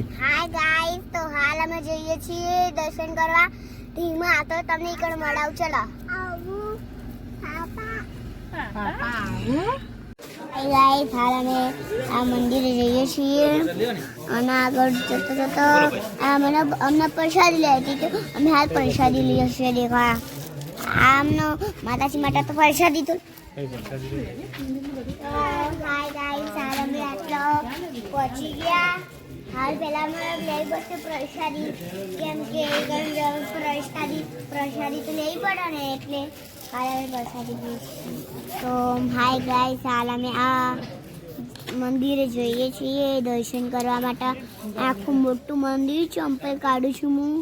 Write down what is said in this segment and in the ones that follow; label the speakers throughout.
Speaker 1: Hi guys તો હાલ અમે જઈએ છીએ દર્શન કરવા. ધીમા તો તમને ઈકડ મળાવ. ચલો. ગાઈસ હાલ અમે આ મંદિરે જઈએ છીએ. અને આગળ જતો જતો આ મને અમને પ્રસાદી લઈ હતી. તો અમે હાલ પ્રસાદી લઈએ છીએ દેખા આમનો માતાજી માટે તો પ્રસાદી તો. હાય ગાઈસ હાલ અમે આટલો પહોંચી ગયા. હાલ પહેલા અમે લઈ પડશે પ્રસાદી, કેમ કે પ્રસાદી પ્રસાદી તો લેવી પડે ને એટલે હાલ અમે પ્રસાદી તો હાય ગાઈસ હાલ અમે આ મંદિરે જોઈએ છીએ દર્શન કરવા માટે. આખું મોટું મંદિર ચંપલ કાઢું છું હું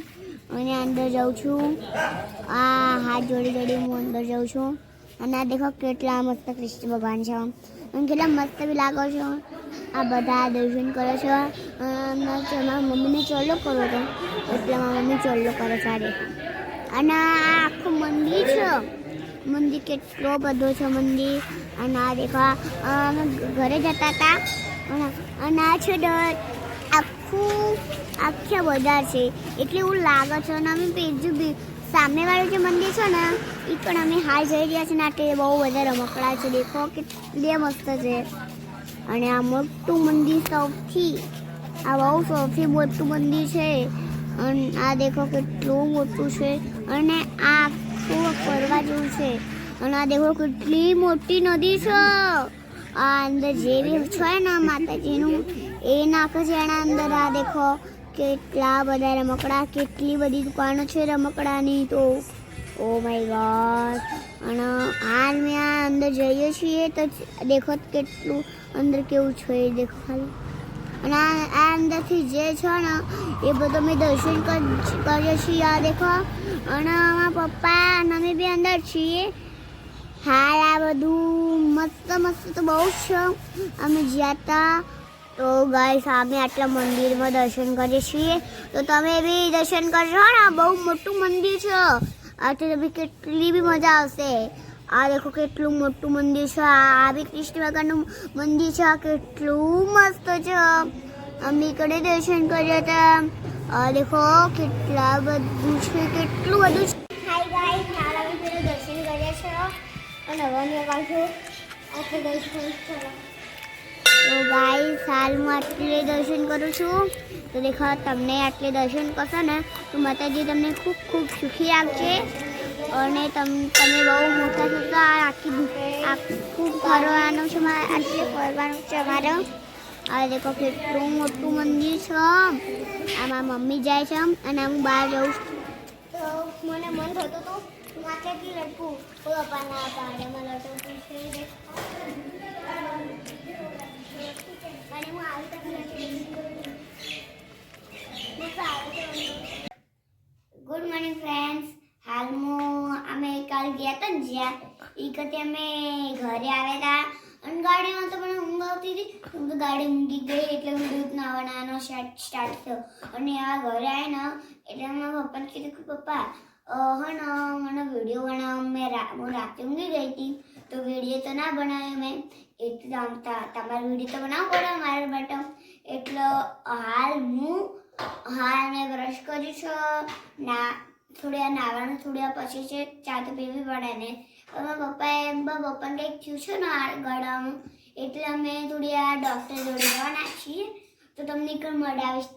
Speaker 1: અને અંદર જાઉં છું. આ હાથ જોડી જોડી હું અંદર જાઉં છું. અને આ દેખો કેટલા મસ્ત કૃષ્ણ ભગવાન છે. અને કેટલા મસ્ત બી લાગો છો. આ બધા દર્શન કરે છે. મારા મમ્મીને ચોલ્લો કરો તો. એટલે મારા મમ્મી ચોલ્લો કરે સારી. અને આ આખું મંદિર છે. મંદિર કેટલો બધો છે મંદિર. અને આ દેખા, અમે, ઘરે જતા હતા અને- આ છે આખું આખા બજાર છે. એટલે એવું લાગે છે અને અમે પેજુ બી સામેવાળું જે મંદિર છે ને એ પણ અમે હાલ જઈ રહ્યા છીએ ને, આ તે બહુ બધા રમકડા છે. દેખો, કેટલી મસ્ત છે. અને આ મોટું મંદિર સૌથી, આ બહુ સૌથી મોટું મંદિર છે. અને આ દેખો કેટલું મોટું છે. અને આ આખું ફરવા જેવું છે. અને આ દેખો કેટલી મોટી નદી છે. આ અંદર જેવી છે ને માતાજીનું, એ નાખે છે એના અંદર આ દેખો કેટલા બધા રમકડા, કેટલી બધી દુકાનો છે રમકડાની તો. ઓ માય ગોડ અને હાલ મેં આ અંદર જઈએ છીએ તો દેખો કેટલું અંદર કેવું છે એ દેખો ખાલી. અને આ આ અંદરથી જે છે ને, એ બધું મેં દર્શન કરીએ છીએ, આ દેખો. અને અમારા પપ્પા અને અમે બી અંદર છીએ. હાલ આ બધું મસ્ત મસ્ત તો બહુ જ છે. અમે જ્યાં હતા, તો ગાય સામે આટલા મંદિરમાં દર્શન કરીએ છીએ. તો તમે બી દર્શન કરશો ને બહુ મોટું મંદિર છે. આથી બી કેટલી બી મજા આવશે. આ દેખો કેટલું મોટું મંદિર છે. આ બી કૃષ્ણ ભગવાનનું મંદિર છે. આ કેટલું મસ્ત છે. અમે કડે દર્શન કર્યા હતા. આ દેખો કેટલા બધું છે, કેટલું બધું છે. હાય ગાઈસ મારા બી દર્શન કર્યા છે. અને હવે મેં પાછું આખે દર્શન ચલો તો ગાઈસ હાલ હું આટલે દર્શન કરું છું. તો દેખો, તમને આટલે દર્શન કરશો ને, તો માતાજી તમને ખૂબ ખૂબ સુખી રાખશે અને તમ, તમે બહુ મોટા થતા આખી આખું ફરવાનું છે મારે આટલે ફરવાનું છે મારે આ દેખો, કેટલું મોટું મંદિર છે. આમાં મમ્મી જાય છે અને હું બહાર જઉં છું. મને મન થતું હતું છે અને હું આવી ગુડ મોર્નિંગ ફ્રેન્ડ્સ હાલમાં અમે કાલ ગયા હતા ને જ્યાં. એ વખતે અમે ઘરે આવ્યા હતા અને ગાડીમાં તો મને ઊંઘ આવતી હતી. હું તો ગાડી ઊંઘી ગઈ એટલે હું દૂધ નાવાનો સ્ટાર્ટ સ્ટાર્ટ થયો. અને આ ઘરે આવ્યા ને, એટલે મારા પપ્પાને કીધું કે, પપ્પા હા ને, મને વીડિયો બનાવવા મેં હું રાતે ઊંઘી ગઈ હતી તો વીડિયો તો ના બનાવ્યો મેં. એટલે તમારે વીડિયો તો બનાવવો પડે મારા માટે. એટલે હાલ હું હાલ મેં બ્રશ કર્યું છે. ના થોડી નાવાનું થોડી પછી છે ચા તો પીવી પડે ને. મારા પપ્પાએ મારા પપ્પાને કંઈક થયું છે ને આ એટલે અમે થોડી આ ડૉક્ટર જોડે જવા છીએ. તો તમને એક મળાવીશ